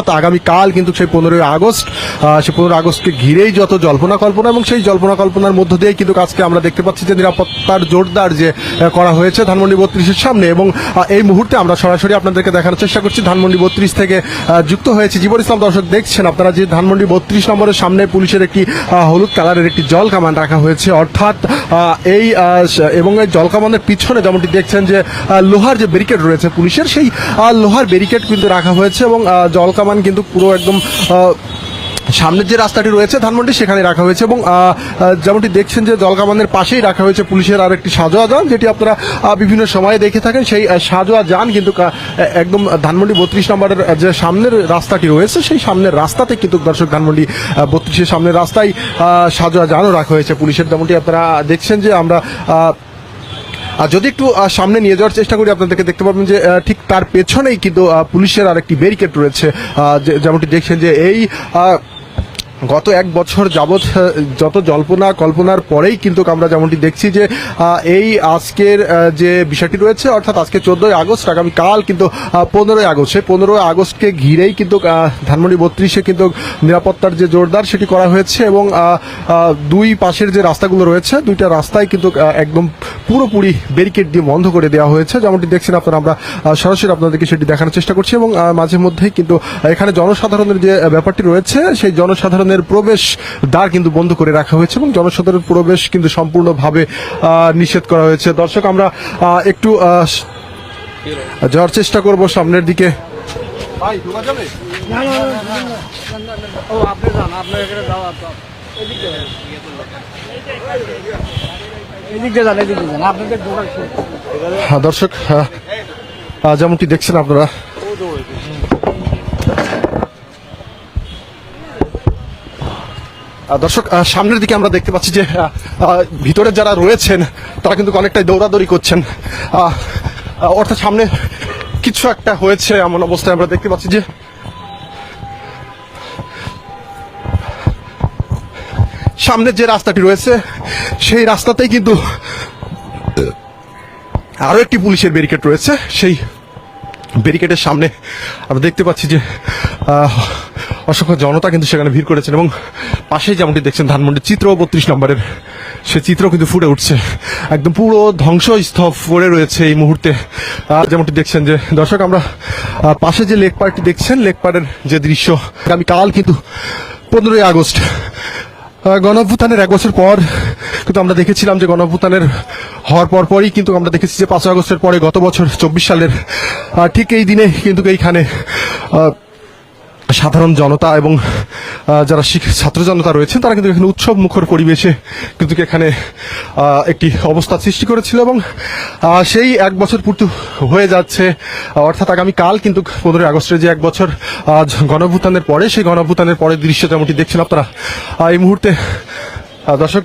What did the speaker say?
আগামীকাল কিন্তু সেই পনেরোই আগস্ট সেই পনেরোই আগস্টকে ঘিরেই যত জল্পনা কল্পনা এবং সেই জল্পনা কল্পনার মধ্য দিয়েই কিন্তু আজকে আমরা দেখতে পাচ্ছি যে নিরাপত্তার জোরদার যে করা হয়েছে ধানমন্ডি বত্রিশের সামনে এবং এই মুহূর্তে আমরা সরাসরি আপনাদেরকে দেখানোর চেষ্টা করছি ধানমন্ডি বত্রিশ থেকে যুক্ত হয়েছে। জীবন ইসলাম দর্শক দেখছেন আপনারা যে ধানমন্ডি বত্রিশ নম্বরের সামনে পুলিশের একটি হলুদ কালারের একটি জল কামান রাখা হয়েছে। অর্থাৎ এই এবং এই জল কামানের পিছনে যেমনটি দেখছেন যে লোহার যে ব্যারিকেড রয়েছে পুলিশের, সেই লোহার ব্যারিকেড কিন্তু রাখা হয়েছে এবং জল কামান কিন্তু পুরো একদম সামনের যে রাস্তাটি রয়েছে ধানমন্ডি সেখানে রাখা হয়েছে এবং যেমনটি দেখছেন যে জলকামানের পাশেই রাখা হয়েছে পুলিশের আর একটি সাজোয়া যান, যেটি আপনারা বিভিন্ন সময়ে দেখে থাকেন। সেই সাজোয়া যান কিন্তু একদম ধানমন্ডি বত্রিশ নম্বরের যে সামনের রাস্তাটি রয়েছে, সেই সামনের রাস্তাতে কিন্তু দর্শক ধানমন্ডি বত্রিশের সামনের রাস্তায় সাজোয়া যানও রাখা হয়েছে পুলিশের। যেমনটি আপনারা দেখছেন যে আমরা আর যদি একটু সামনে নিয়ে যাওয়ার চেষ্টা করি, আপনাদেরকে দেখতে পাবেন যে ঠিক তার পেছনেই কিন্তু পুলিশের আরেকটি ব্যারিকেড রয়েছে যেমনটি দেখছেন যে এই গত এক বছর যাবৎ যত জল্পনা কল্পনার পরেই কিন্তু আমরা যেমনটি দেখছি যে এই আজকের যে বিষয়টি রয়েছে, অর্থাৎ আজকে চোদ্দই আগস্ট আগামীকাল কিন্তু পনেরোই আগস্ট, সেই পনেরোই আগস্টকে ঘিরেই কিন্তু ধানমন্ডি বত্রিশে কিন্তু নিরাপত্তার যে জোরদার সেটি করা হয়েছে এবং দুই পাশের যে রাস্তাগুলো রয়েছে, দুইটা রাস্তায় কিন্তু একদম পুরোপুরি ব্যারিকেড দিয়ে বন্ধ করে দেওয়া হয়েছে। যেমনটি দেখছেন আপনারা, আমরা সরাসরি আপনাদেরকে সেটি দেখানোর চেষ্টা করছি এবং মাঝে মধ্যেই কিন্তু এখানে জনসাধারণের যে ব্যাপারটি রয়েছে, সেই জনসাধারণের প্রবেশ দ্বার কিন্তু বন্ধ করে রাখা হয়েছে এবং জনসাধারণের প্রবেশ কিন্তু সম্পূর্ণভাবে নিষেধ করা হয়েছে। দর্শক আমরা একটু যাওয়ার চেষ্টা করব সামনের দিকে। ভাই ঢোকা যাবে যান এদিক যান। হ্যাঁ দর্শক আহ, যেমনটি দেখছেন আপনারা। দর্শক সামনের দিকে আমরা দেখতে পাচ্ছি যে ভিতরে যারা রয়েছেন, তারা কিন্তু অনেকটাই দৌড়াদৌড়ি করছেন। অর্থাৎ সামনে কিছু একটা হয়েছে এমন অবস্থায় আমরা দেখতে পাচ্ছি যে সামনের যে রাস্তাটি রয়েছে, সেই রাস্তাতেই কিন্তু আরও একটি পুলিশের ব্যারিকেড রয়েছে। সেই ব্যারিকেডের সামনে আমরা দেখতে পাচ্ছি যে অসংখ্য জনতা কিন্তু সেখানে ভিড় করেছেন এবং পাশে যেমনটি দেখছেন ধানমন্ডির চিত্র বত্রিশ নম্বরের সে চিত্র কিন্তু ফুটে উঠছে। একদম পুরো ধ্বংসস্তূপ পড়ে রয়েছে এই মুহূর্তে। আহ, যেমনটি দেখছেন যে দর্শক আমরা পাশে যে লেক পার্কটি দেখছেন লেক পার্কের যে দৃশ্য আগামীকাল কিন্তু পনেরোই আগস্ট। আহ, গণঅভ্যুত্থানের এক বছর পর কিন্তু আমরা দেখেছিলাম যে গণঅভ্যুত্থানের হওয়ার পর পরই কিন্তু আমরা দেখেছি যে পাঁচই আগস্টের পরে গত বছর চব্বিশ সালের ঠিক এই দিনে কিন্তু এইখানে সাধারণ জনতা এবং যারা ছাত্র জনতা রয়েছেন, তারা কিন্তু এখানে উৎসব মুখর পরিবেশে কিন্তু এখানে একটি অবস্থা সৃষ্টি করেছিল এবং সেই এক বছর পূর্তি হয়ে যাচ্ছে। অর্থাৎ আগামী কাল কিন্তু পনেরোই আগস্টের যে এক বছর গণভূতানের পরে, সেই গণভূতানের পরের দৃশ্য যেমনটি দেখছেন আপনারা এই মুহূর্তে দর্শক।